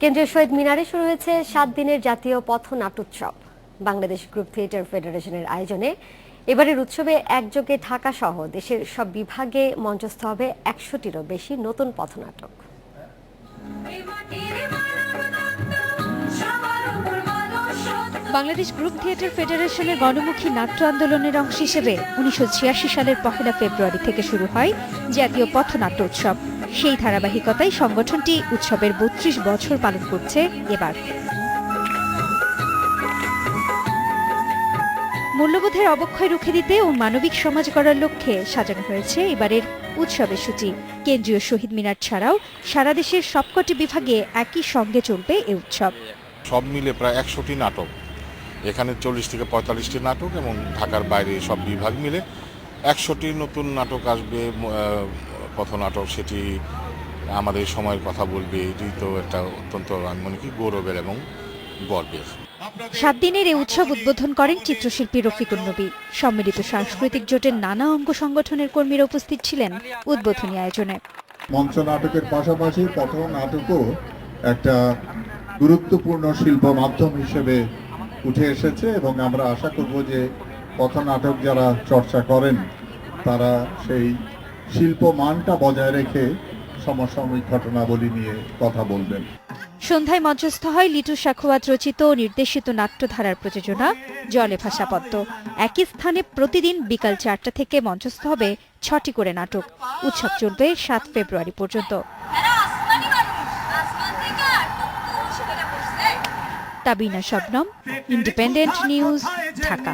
কেন্দ্রীয় শহীদ মিনারে শুরু হয়েছে সাত দিনের জাতীয় পথ নাট্যোৎসব বাংলাদেশ গ্রুপ থিয়েটার ফেডারেশনের আয়োজনে এবারের উৎসবে একযোগে ঢাকা সহ দেশের সব বিভাগে মঞ্চস্থ হবে একশোটিরও বেশি নতুন পথনাটক। বাংলাদেশ গ্রুপ থিয়েটার ফেডারেশনের গণমুখী নাট্য আন্দোলনের অংশ হিসেবে উনিশশো ছিয়াশি সালের পহেলা ফেব্রুয়ারি থেকে শুরু হয় জাতীয় পথনাট্য উৎসব। সেই ধারাবাহিকতায় সংগঠনটি উৎসবের বত্রিশ বছর পালন করছে এবার। মূল্যবোধের অবক্ষয় রুখে দিতে ও মানবিক সমাজ গড়ার লক্ষ্যে সাজানো হয়েছে এবারের উৎসবের সূচি। কেন্দ্রীয় শহীদ মিনার ছাড়াও সারা দেশের সবকটি বিভাগে একই সঙ্গে চলবে এ উৎসব। সব মিলে প্রায় একশোটি নাটক। এখানে চল্লিশ থেকে পঁয়তাল্লিশটি নাটক এবং ঢাকার বাইরে সব বিভাগ মিলে একশোটি নতুন নাটক আসবে পথনাটক সেটি আমাদের সময়ের কথা বলবে। এটি তো একটা অত্যন্ত আমি মনে করি গৌরবের এবং গর্বের। সাত দিনের এই উৎসব উদ্বোধন করেন চিত্রশিল্পী রফিকুল নবী। সম্মিলিত সাংস্কৃতিক জোটের নানা অঙ্গ সংগঠনের কর্মীরা উপস্থিত ছিলেন উদ্বোধনী আয়োজনে। মঞ্চ নাটকের পাশাপাশি পথ নাটকও একটা গুরুত্বপূর্ণ শিল্প মাধ্যম হিসেবে উঠে এসেছে এবং আমরা আশা করব যে পথ নাটক যারা চর্চা করেন তারা সেই শিল্প মানটা বজায় রেখে সমসাময়িক ঘটনাবলী নিয়ে কথা বলবেন। সন্ধ্যায় মঞ্চস্থ হয় লিটু সাখোয়াত রচিত ও নির্দেশিত নাট্যধারার প্রযোজনা, জলে ভাসা পদ্ম। একই স্থানে প্রতিদিন বিকাল চারটা থেকে মঞ্চস্থ হবে ছটি করে নাটক। উৎসব চলবে সাত ফেব্রুয়ারি পর্যন্ত। Tabina Shabnam, Independent News, Dhaka.